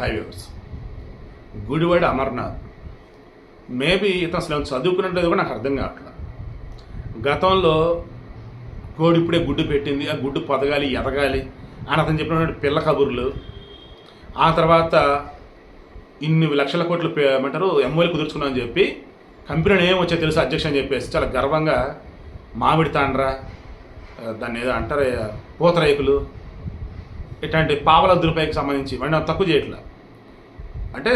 Highways Gudivada Amarnath. Maybe ఇతను అసలు ఏమైనా చదువుకున్నట్లేదు కూడా నాకు అర్థం కావట్లేదు గతంలో కోడి ఇప్పుడే గుడ్డు పెట్టింది ఆ గుడ్డు పొదగాలి ఎదగాలి అని అతను చెప్పినటువంటి పిల్ల కబుర్లు. ఆ తర్వాత ఇన్ని లక్షల కోట్లు ఏమంటారు ఎంఓలు కుదుర్చుకున్నాం అని చెప్పి కంపెనీలో ఏం వచ్చాయో తెలుసు అధ్యక్ష అని చెప్పేసి చాలా గర్వంగా మామిడి తాండ్రా దాన్ని ఏదో అంటారు పూతరేకులు ఇట్లాంటి పావల దురుపైకి సంబంధించి వాడిని తక్కువ చేయట్లా. అంటే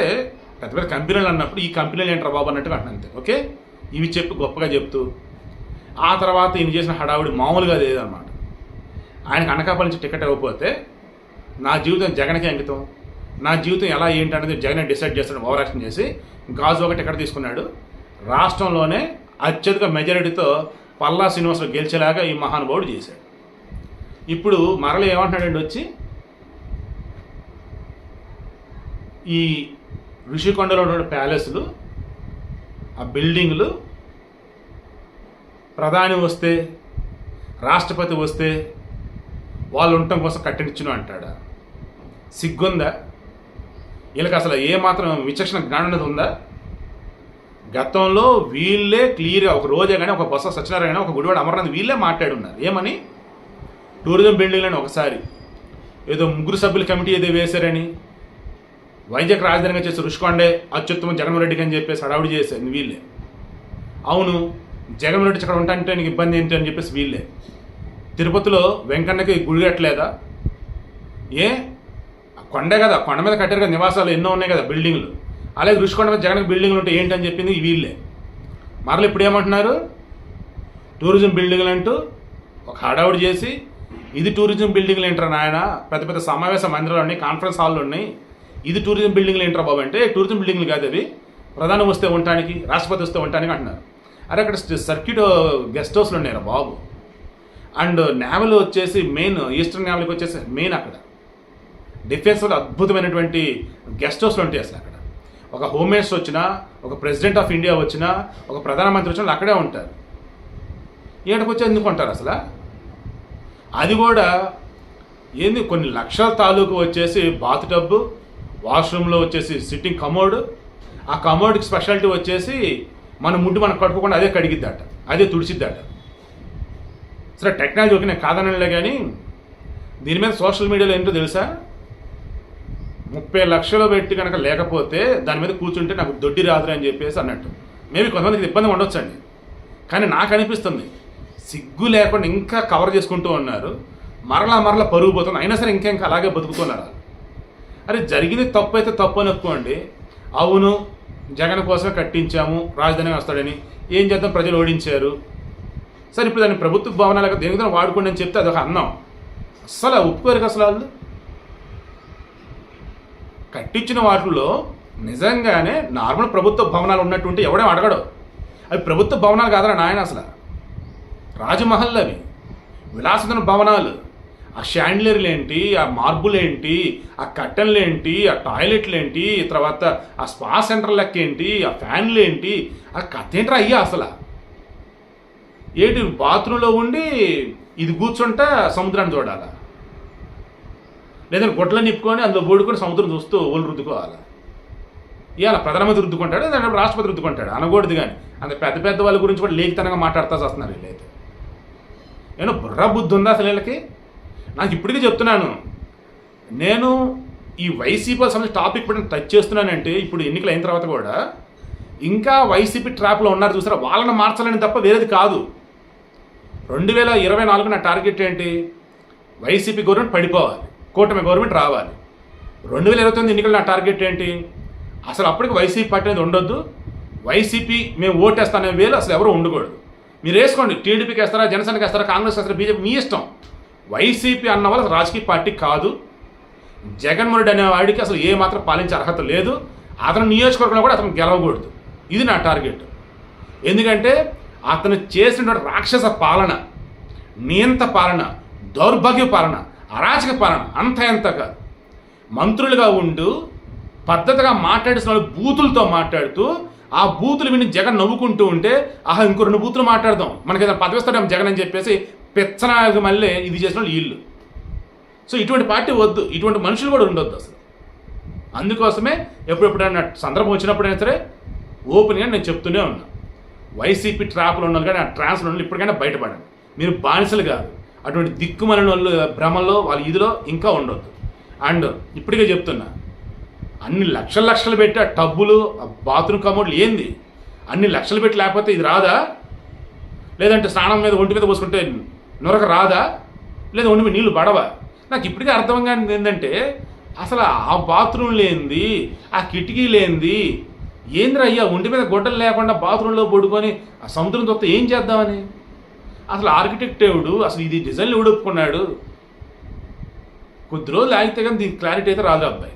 పెద్ద పెద్ద కంపెనీలు అన్నప్పుడు ఈ కంపెనీలు ఏంట్రా బాబు అన్నట్టుగా అంటున్నాను అంతే ఓకే? ఇవి చెప్పి గొప్పగా చెప్తూ ఆ తర్వాత ఈయన చేసిన హడావుడి మామూలుగా లేదనమాట ఆయనకు అనకాపల్లి నుంచి టికెట్ ఇవ్వకపోతే నా జీవితం జగన్కి అంకితం. నా జీవితం ఎలా ఏంటి అనేది జగన్ డిసైడ్ చేస్తాడు ఓవర్ యాక్షన్ చేసి. గాజు ఒక టికెట్ తీసుకున్నాడు. రాష్ట్రంలోనే అత్యధిక మెజారిటీతో పల్లా శ్రీనివాసరావు గెలిచేలాగా ఈ మహానుభావుడు చేశాడు. ఇప్పుడు మరల ఏమంటున్నాడండి వచ్చి? ఈ ఋషికొండలో ఉన్న ప్యాలెస్లు ఆ బిల్డింగ్లు ప్రధాని వస్తే రాష్ట్రపతి వస్తే వాళ్ళు ఉండటం కోసం కట్టించును అంటాడా? సిగ్గుందా? వీళ్ళకి అసలు ఏమాత్రం విచక్షణ జ్ఞానం అనేది ఉందా? గతంలో వీళ్ళే క్లియర్గా ఒక రోజే కానీ ఒక బొత్స సత్యనారాయణ ఒక గుడివాడ అమర్నాథ్ వీళ్ళే మాట్లాడున్నారు. ఏమని? టూరిజం బిల్డింగ్లని ఒకసారి. ఏదో ముగ్గురు సభ్యుల కమిటీ ఏదో వేశారని. వైజాగ్ రాజధానిగా చేసి రుషికొండే అత్యుత్తమ జగన్మోహన్ రెడ్డికి అని చెప్పేసి హడావుడి చేశారు వీళ్ళే. అవును జగన్మోహన్ రెడ్డి ఇక్కడ ఉంటాంటే నీకు ఇబ్బంది ఏంటి అని చెప్పేసి వీళ్ళే. తిరుపతిలో వెంకన్నకి గుడి కట్టలేదా? ఏ? ఆ కొండే కదా కొండ మీద కట్టారు కదా నివాసాలు ఎన్నో ఉన్నాయి కదా బిల్డింగ్లు. అలాగే రుషికొండ మీద జగన్కి బిల్డింగ్లు ఉంటే ఏంటి అని చెప్పింది వీళ్ళే. మరలు ఇప్పుడు ఏమంటున్నారు? టూరిజం బిల్డింగ్లు అంటూ ఒక హడావుడి చేసి ఇది టూరిజం బిల్డింగ్లు ఏంటారు నాయన? పెద్ద పెద్ద సమావేశ మందిరాలు ఉన్నాయి కాన్ఫరెన్స్ హాల్లు ఉన్నాయి. ఇది టూరిజం బిల్డింగ్లు ఏంట్రా బాబు అంటే టూరిజం బిల్డింగ్లు కాదు అవి. ప్రధానం వస్తే ఉండటానికి రాష్ట్రపతి వస్తే ఉండటానికి అంటున్నారు. అరే అక్కడ సర్క్యూట్ గెస్ట్ హౌస్లు ఉన్నాయిరా బాబు. అండ్ నేవల్ వచ్చేసి మెయిన్ ఈస్టర్న్ నేవల్కి వచ్చేసి మెయిన్ అక్కడ. డిఫెన్స్లో అద్భుతమైనటువంటి గెస్ట్ హౌస్లు ఉంటాయి అసలు అక్కడ. ఒక హోమ్ మినిస్టర్ వచ్చినా ఒక ప్రెసిడెంట్ ఆఫ్ ఇండియా వచ్చినా ఒక ప్రధానమంత్రి వచ్చినా అక్కడే ఉంటారు. ఏడకొచ్చి ఎందుకు ఉంటారు అసలు? అది కూడా ఏంది కొన్ని లక్షల తాలూకు వచ్చేసి బాత్ డబ్బు వాష్రూమ్లో వచ్చేసి సిట్టింగ్ కమోడ్ ఆ కమోడ్కి స్పెషాలిటీ వచ్చేసి మన ముడ్డు మనం కట్టుకోకుండా అదే కడిగిద్దట అదే తుడిచిద్దట. సరే టెక్నాలజీ ఓకే నేను కాదనలే కానీ దీని మీద సోషల్ మీడియాలో ఏంటో తెలుసా? ముప్పై లక్షలు పెట్టి కనుక లేకపోతే దాని మీద కూర్చుంటే నాకు దొడ్డి రాదురా అని చెప్పేసి అన్నట్టు. మేబీ కొంతమందికి ఇబ్బంది ఉండొచ్చండి. కానీ నాకు అనిపిస్తుంది సిగ్గు లేకుండా ఇంకా కవర్ చేసుకుంటూ ఉన్నారు. మరలా మరలా పరుగు పోతుంది. అయినా సరే ఇంకా ఇంకా అలాగే బతుకుతున్నారు? అరే జరిగింది తప్పు అయితే తప్పు అనుకోండి అవును జగన్ కోసమే కట్టించాము రాజధాని వస్తాడని. ఏం చేద్దాం? ప్రజలు ఓడించారు. సరే ఇప్పుడు దాన్ని ప్రభుత్వ భవనాలకు దేనికి వాడుకోండి అని చెప్తే అదొక అన్నం. అస్సలు ఒప్పుకోరు అసలు వాళ్ళు. కట్టించిన వాటిలో నిజంగానే నార్మల్ ప్రభుత్వ భవనాలు ఉన్నట్టుంటే ఎవడేం అడగడు. అవి ప్రభుత్వ భవనాలు కాదరా నాయన అసలు. రాజమహల్ అవి. విలాసమైన భవనాలు. ఆ షాండ్లర్లు ఏంటి ఆ మార్బుల్ ఏంటి ఆ కట్టెన్లు ఏంటి ఆ టాయిలెట్లు ఏంటి తర్వాత ఆ స్పా సెంటర్ లెక్క ఏంటి ఆ ఫ్యాన్లు ఏంటి ఆ కథ ఏంట్రా అయ్యా అసలు? ఏంటి బాత్రూంలో ఉండి ఇది కూర్చుంటే సముద్రాన్ని చూడాలా? లేదంటే గొడ్ల నిప్పుకొని అందులో బోడుకొని సముద్రం చూస్తూ ఒళ్ళు రుద్దుకోవాలి? ఇవాళ ప్రధానమంత్రి రుద్దుకుంటాడు? లేదంటే రాష్ట్రపతి రుద్దుకుంటాడు? అనకూడదు కానీ. అంత పెద్ద పెద్ద వాళ్ళ గురించి కూడా లేఖితనంగా మాట్లాడుతూ వస్తున్నారు వీళ్ళైతే. ఏమో బుర్ర బుద్ధి ఉందా అసలు వీళ్ళకి? నాకు ఇప్పటికే చెప్తున్నాను. నేను ఈ వైసీపీ సంబంధించిన టాపిక్ ఇప్పుడు టచ్ చేస్తున్నానంటే ఇప్పుడు ఎన్నికలు అయిన తర్వాత కూడా ఇంకా వైసీపీ ట్రాప్లో ఉన్నారు చూసారా? వాళ్ళని మార్చాలని తప్ప వేరేది కాదు. రెండు వేల ఇరవై నాలుగు నా టార్గెట్ ఏంటి? వైసీపీ గవర్నమెంట్ పడిపోవాలి. కూటమి గవర్నమెంట్ రావాలి. రెండు వేల ఇరవై తొమ్మిది ఎన్నికల నా టార్గెట్ ఏంటి? అసలు అప్పటికి వైసీపీ పార్టీ అనేది ఉండొద్దు. వైసీపీ మేము ఓటేస్తానే వేలు అసలు ఎవరు ఉండకూడదు. మీరు వేసుకోండి. టీడీపీకి వేస్తారా? జనసేనకి వేస్తారా? కాంగ్రెస్ వేస్తారా? బీజేపీ మీ ఇష్టం. వైసీపీ అన్న వాళ్ళు రాజకీయ పార్టీ కాదు. జగన్మోహన్ రెడ్డి అనే వాడికి అసలు ఏ మాత్రం పాలించే అర్హత లేదు. అతని నియోజకవర్గంలో కూడా అతను గెలవకూడదు. ఇది నా టార్గెట్. ఎందుకంటే అతను చేసినటువంటి రాక్షస పాలన నియంత పాలన దౌర్భాగ్య పాలన అరాచక పాలన అంత ఎంత కాదు. మంత్రులుగా ఉంటూ పద్ధతిగా మాట్లాడిన వాళ్ళు బూతులతో మాట్లాడుతూ ఆ బూతులు విని జగన్ నవ్వుకుంటూ ఉంటే ఆహా ఇంకో రెండు బూతులు మాట్లాడదాం. మనకి ఏదైనా పదవిస్తాడేమో జగన్ అని చెప్పేసి పెచ్చనాయకు మళ్ళీ ఇది చేసిన వాళ్ళు వీళ్ళు. సో ఇటువంటి పార్టీ వద్దు. ఇటువంటి మనుషులు కూడా ఉండొద్దు అసలు. అందుకోసమే ఎప్పుడెప్పుడైనా సందర్భం వచ్చినప్పుడైనా సరే ఓపెన్గా నేను చెప్తూనే ఉన్నా. వైసీపీ ట్రాప్లో ఉన్నారు కానీ ఆ ట్రాన్స్లో ఉన్న ఇప్పటికైనా బయటపడండి. మీరు బానిసలు కాదు. అటువంటి దిక్కుమలిన వాళ్ళు భ్రమలో వాళ్ళ ఇదిలో ఇంకా ఉండొద్దు. అండ్ ఇప్పటికే చెప్తున్నా అన్ని లక్షల లక్షలు పెట్టి ఆ టబ్బులు ఆ బాత్రూమ్ కమోడ్లు ఏంది? అన్ని లక్షలు పెట్టి లేకపోతే ఇది రాదా? లేదంటే స్నానం మీద ఒంటి మీద పోసుకుంటే నొరక రాదా? లేదా ఒంటి మీద నీళ్ళు పడవా? నాకు ఇప్పటికే అర్థం కానిది ఏంటంటే అసలు ఆ బాత్రూమ్ లేనిది ఆ కిటికీ లేనిది ఏందిరా అయ్యా ఒంటి మీద గొడ్డలు లేకుండా బాత్రూంలో పడుకొని ఆ సముద్రం తొత్త ఏం చేద్దామని? అసలు ఆర్కిటెక్ట్ ఎవడు? అసలు ఇది డిజైన్లు ఎవడు ఒప్పుకున్నాడు? కొద్ది రోజులు ఆగితే కానీ దీనికి క్లారిటీ అయితే రాదు అబ్బాయి.